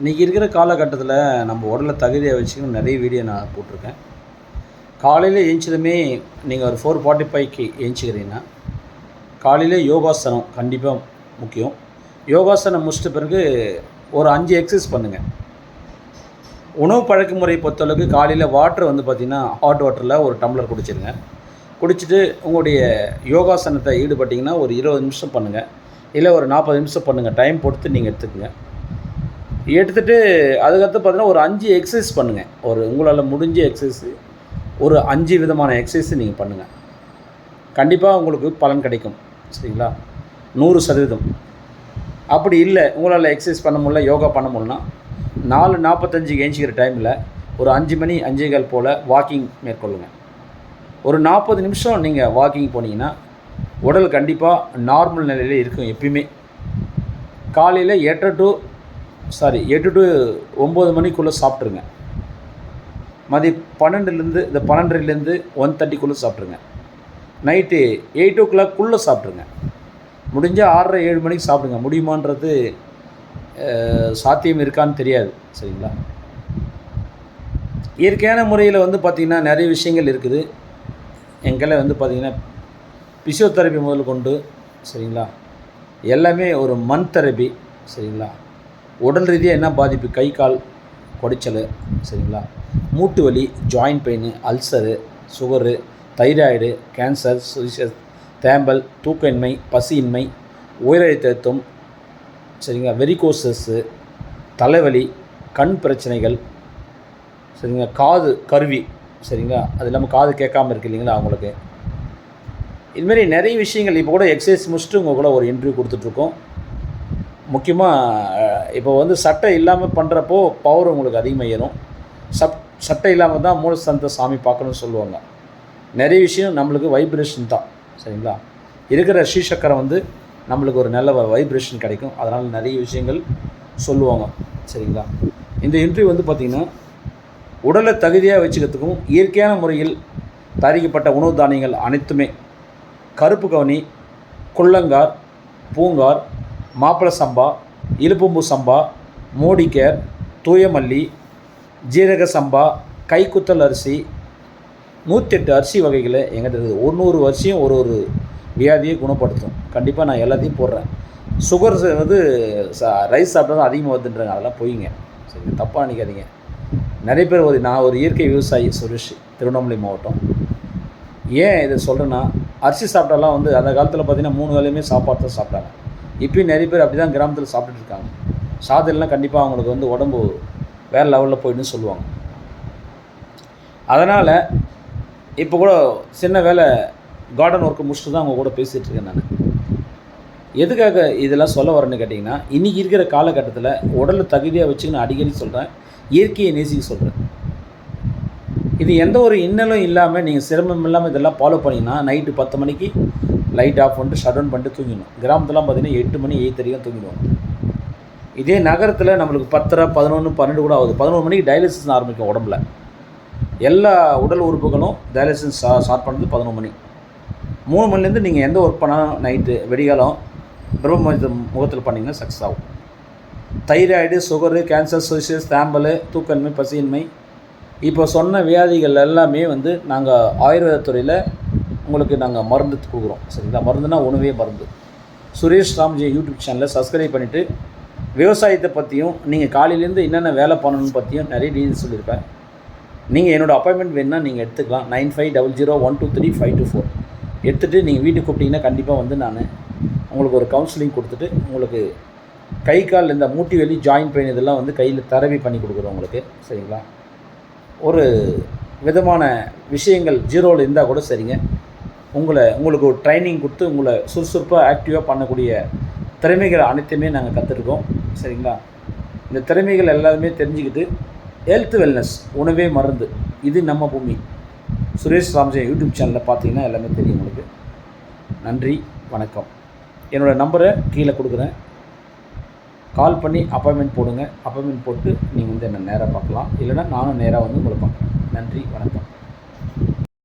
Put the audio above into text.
இன்றைக்கி இருக்கிற காலகட்டத்தில் நம்ம உடலை தகுதியை வச்சுக்கணும் நிறைய வீடியோ நான் போட்டிருக்கேன். காலையில் எழுந்ததுமே நீங்கள் ஒரு ஃபோர் ஃபார்ட்டி ஃபைவ்க்கு எழுந்திக்கிறீங்கன்னா காலையில் யோகாசனம் கண்டிப்பாக முக்கியம். யோகாசனம் முடிச்சிட்ட பிறகு ஒரு அஞ்சு எக்ஸசைஸ் பண்ணுங்கள் உணவு பழக்க முறை பொறுத்தளவுக்கு காலையில் வாட்டர் வந்து பார்த்திங்கன்னா ஹாட் வாட்டரில் ஒரு டம்ளர் குடிச்சிருங்க. குடிச்சிட்டு உங்களுடைய யோகாசனத்தை ஈடுபட்டிங்கன்னா ஒரு இருபது நிமிஷம் பண்ணுங்கள் இல்லை ஒரு நாற்பது நிமிஷம் பண்ணுங்கள் டைம் பொறுத்து நீங்கள் எடுத்துக்கோங்க. எடுத்துகிட்டு அதுக்கடுத்து பார்த்தீங்கன்னா ஒரு அஞ்சு எக்ஸசைஸ் பண்ணுங்கள் ஒரு உங்களால் முடிஞ்ச எக்ஸசைஸு ஒரு அஞ்சு விதமான எக்ஸசைஸ் நீங்கள் பண்ணுங்கள் கண்டிப்பாக உங்களுக்கு பலன் கிடைக்கும். சரிங்களா? நூறு சதவீதம். அப்படி இல்லை உங்களால் எக்ஸசைஸ் பண்ண முடியல யோகா பண்ண முடியலனா நாலு நாற்பத்தஞ்சுக்கு ஏஞ்சிக்கிற டைமில் ஒரு அஞ்சு மணி அஞ்சே கால் போல் வாக்கிங் மேற்கொள்ளுங்கள் ஒரு நாற்பது நிமிஷம் நீங்கள் வாக்கிங் போனீங்கன்னா உடல் கண்டிப்பாக நார்மல் நிலையில் இருக்கும் எப்பயுமே. காலையில் எட்டு டு சாரி எட்டு டு ஒம்பது மணிக்குள்ளே சாப்பிட்ருங்க மதியம் பன்னெண்டுலேருந்து இந்த பன்னெண்டுலேருந்து ஒன் தேர்ட்டிக்குள்ளே சாப்பிட்ருங்க நைட்டு எயிட் ஓ கிளாக்குள்ளே சாப்பிட்ருங்க முடிஞ்சால் ஆறரை ஏழு மணிக்கு சாப்பிடுங்க. முடியுமான்றது சாத்தியம் இருக்கான்னு தெரியாது. சரிங்களா? இயற்கையான முறையில் வந்து பார்த்திங்கன்னா நிறைய விஷயங்கள் இருக்குது. எங்களை வந்து பார்த்திங்கன்னா பிசியோதெரப்பி முதல் கொண்டு சரிங்களா? எல்லாமே ஒரு மண் தெரப்பி சரிங்களா? உடல் ரீதியாக என்ன பாதிப்பு? கை கால் குடைச்சல் சரிங்களா? மூட்டு வலி joint pain ulcer sugar thyroid cancer psoriasis தேம்பல் தூக்கமின்மை பசியின்மை உயிரழுத்தம் சரிங்களா? வெரிகோசஸ்ஸு தலைவலி கண் பிரச்சனைகள் சரிங்களா? காது கருவி சரிங்களா? அது இல்லாமல் காது கேட்காம இருக்கு இல்லைங்களா அவங்களுக்கு? இதுமாரி நிறைய விஷயங்கள் இப்போ கூட எக்ஸசைஸ் முடிச்சுட்டு உங்கள் கூட ஒரு இன்டர்வியூ கொடுத்துட்ருக்கோம் முக்கியமாக இப்போ வந்து சட்டை இல்லாமல் பண்ணுறப்போ பவர் உங்களுக்கு அதிகமாக ஏறும். சப் சட்டை இல்லாமல் தான் மூலஸ்தானத்தை சாமி பார்க்கணும்னு சொல்லுவாங்க. நிறைய விஷயம் நம்மளுக்கு வைப்ரேஷன் தான் சரிங்களா? இருக்கிற ஸ்ரீசக்கரம் வந்து நம்மளுக்கு ஒரு நல்ல வைப்ரேஷன் கிடைக்கும். அதனால் நிறைய விஷயங்கள் சொல்லுவாங்க சரிங்களா? இந்த இன்டர்வியூ வந்து பார்த்திங்கன்னா உடலை தகுதியாக வச்சுக்கிறதுக்கும் இயற்கையான முறையில் தயாரிக்கப்பட்ட உணவு தானியங்கள் அனைத்துமே கருப்பு கவனி குள்ளங்கார் பூங்கார் மாப்பிள சம்பா இலுப்பம்பூ சம்பா மோடிக்கேர் தூயமல்லி ஜீரக சம்பா கைக்குத்தல் அரிசி நூற்றெட்டு அரிசி வகைகளை எங்கிட்ட இருக்குது. ஒரு நூறு அரிசியும் ஒரு ஒரு வியாதியை குணப்படுத்தும். கண்டிப்பாக நான் எல்லாத்தையும் போடுறேன். சுகர் வந்து சா ரைஸ் சாப்பிட்டா தான் அதிகமாக வந்துன்றாங்க அதெல்லாம் பொய்ங்க. சரி தப்பாக நினைக்காதீங்க. நிறைய பேர் ஒரு நான் ஒரு இயற்கை விவசாயி சுரேஷ் திருவண்ணாமலை மாவட்டம். ஏன் இதை சொல்கிறேன்னா அரிசி சாப்பிட்டாலாம் வந்து அந்த காலத்தில் பார்த்தீங்கன்னா மூணு வேலையுமே சாப்பாடு தான் சாப்பிட்டாங்க. இப்பயும் நிறைய பேர் அப்படி தான் கிராமத்தில் சாப்பிட்டுட்டு இருக்காங்க. கண்டிப்பாக அவங்களுக்கு வந்து உடம்பு வேறு லெவலில் போயிடுன்னு சொல்லுவாங்க. அதனால் இப்போ கூட சின்ன வேலை கார்டன் ஒர்க்கு முடிச்சுட்டு தான் அவங்க கூட பேசிகிட்டு இருக்கேன் நான். எதுக்காக இதெல்லாம் சொல்ல வரேன்னு கேட்டிங்கன்னா இன்றைக்கி இருக்கிற காலகட்டத்தில் உடலை தகுதியாக வச்சு நான் அடிக்கடி சொல்கிறேன் இயற்கையை நேசிக்க சொல்கிறேன் இது எந்த ஒரு இன்னலும் இல்லாமல் நீங்கள் சிரமம் இல்லாமல் இதெல்லாம் ஃபாலோ பண்ணிங்கன்னா நைட்டு பத்து மணிக்கு லைட் ஆஃப் பண்ணிட்டு ஷட் டவுன் பண்ணிட்டு தூங்கிடும் கிராமத்துலாம் பார்த்தீங்கன்னா எட்டு மணி எயிட் வரைக்கும் தூங்கிடுவாங்க. இதே நகரத்தில் நம்மளுக்கு பத்தரை பதினொன்று பன்னெண்டு கூட ஆகுது. பதினொரு மணிக்கு டயாலிசிஸ் ஆரம்பிக்கும் உடம்புல. எல்லா உடல் உறுப்புகளும் டயாலிசிஸ் ஸ்டா ஸ்டார்ட் பண்ணுறது பதினொரு மணி. மூணு மணிலேருந்து நீங்கள் எந்த ஒர்க் பண்ணாலும் நைட்டு வெடிகாலம் பிரம்ம முகத்தில் பண்ணிங்கன்னா சக்ஸஸ் ஆகும். தைராய்டு சுகரு கேன்சர் சோசியஸ் தேம்பல் தூக்கன்மை பசியின்மை. இப்போ சொன்ன வியாதிகள் எல்லாமே வந்து நாங்கள் ஆயுர்வேத துறையில் உங்களுக்கு நாங்கள் மருந்து கொடுக்குறோம். சரிங்களா? மருந்துனா உணவே மருந்து. சுரேஷ் ராம்ஜி யூடியூப் சேனலில் சப்ஸ்கிரைப் பண்ணிவிட்டு விவசாயத்தை பற்றியும் நீங்கள் காலையிலேருந்து என்னென்ன வேலை பண்ணணும்னு பற்றியும் நிறைய டீட்டெயில்ஸ் சொல்லியிருப்பேன். நீங்கள் என்னோடய அப்பாயின்மெண்ட் வேணுன்னா நீங்கள் எடுத்துக்கலாம். Nine five double zero one two three five two four எடுத்துகிட்டு நீங்கள் வீட்டுக்கு கூப்பிட்டிங்கன்னா கண்டிப்பாக வந்து நான் உங்களுக்கு ஒரு கவுன்சிலிங் கொடுத்துட்டு உங்களுக்கு கை கால் இந்த மூட்டி வலி ஜாயின் பெயின் இதெல்லாம் வந்து கையில் தரவி பண்ணி கொடுக்குறோம் உங்களுக்கு. சரிங்களா? ஒரு விதமான விஷயங்கள் ஜீரோவில் இருந்தால் கூட சரிங்க. உங்களை உங்களுக்கு ஒரு ட்ரைனிங் கொடுத்து உங்களை சுறுசுறுப்பாக ஆக்டிவாக பண்ணக்கூடிய திறமைகள் அனைத்துமே நாங்கள் கற்றுருக்கோம் சரிங்களா? இந்த திறமைகள் எல்லாருமே தெரிஞ்சுக்கிட்டு ஹெல்த் வெல்னஸ் உணவே மருந்து இது நம்ம பூமி. சுரேஷ் ராம்ஜே யூடியூப் சேனலில் பார்த்தீங்கன்னா எல்லாமே தெரியும் உங்களுக்கு. நன்றி வணக்கம். என்னோடய நம்பரை கீழே கொடுக்குறேன். கால் பண்ணி அப்பாயின்மெண்ட் போடுங்க. அப்பாயின்மெண்ட் போட்டு நீங்கள் வந்து என்னை நேராக பார்க்கலாம். இல்லைன்னா நானும் நேராக வந்து உங்களை பார்க்குறேன். நன்றி வணக்கம்.